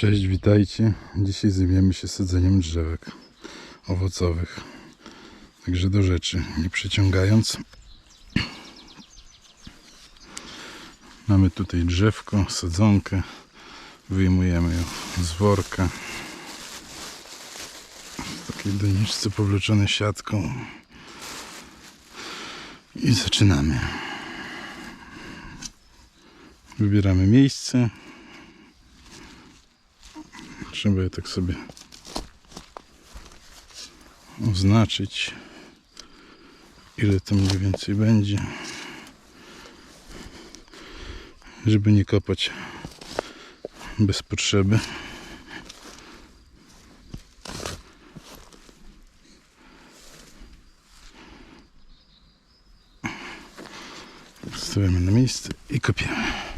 Cześć, witajcie. Dzisiaj zajmiemy się sadzeniem drzewek owocowych. Także do rzeczy, nie przeciągając. Mamy tutaj drzewko, sadzonkę. Wyjmujemy ją z worka. W takiej doniczce powleczone siatką. I zaczynamy. Wybieramy miejsce. Trzeba je tak sobie oznaczyć, ile to mniej więcej będzie, żeby nie kopać bez potrzeby. Stawiamy na miejsce i kopiemy.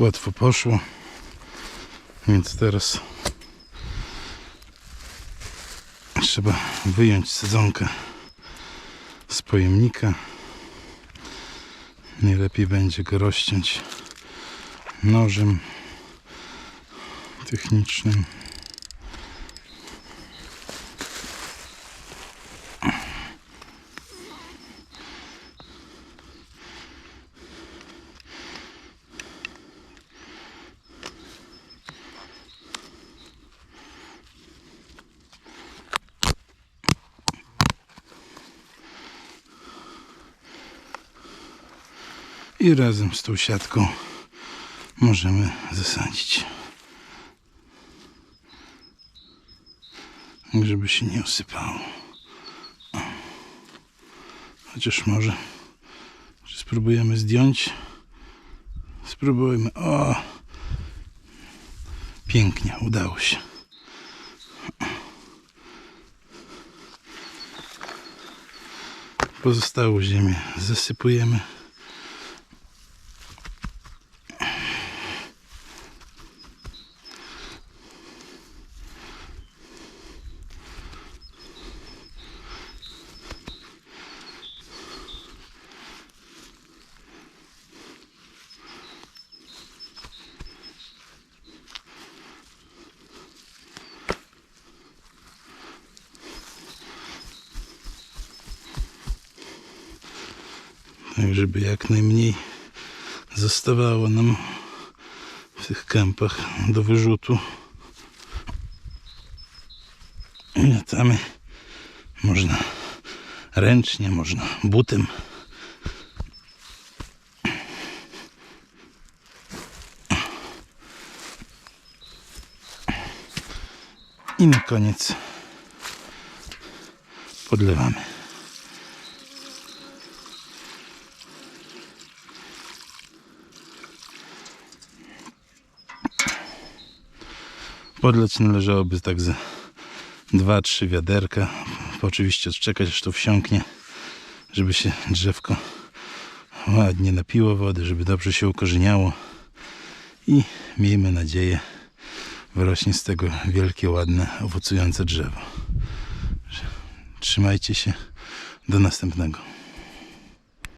Łatwo poszło. Więc teraz trzeba wyjąć sezonkę z pojemnika. Najlepiej będzie go rozciąć nożem technicznym. I razem z tą siatką możemy zasadzić. Tak, Żeby się nie usypało. O. Chociaż może spróbujemy zdjąć. Spróbujmy. O! Pięknie, udało się. Pozostałą ziemię zasypujemy. Tak żeby jak najmniej zostawało nam w tych kępach do wyrzutu. I latamy można ręcznie, można butem. I na koniec podlewamy. Podleć należałoby tak za 2-3 wiaderka. Oczywiście odczekać aż to wsiąknie, żeby się drzewko ładnie napiło wody, żeby dobrze się ukorzeniało. I miejmy nadzieję, wyrośnie z tego wielkie, ładne, owocujące drzewo. Trzymajcie się. Do następnego.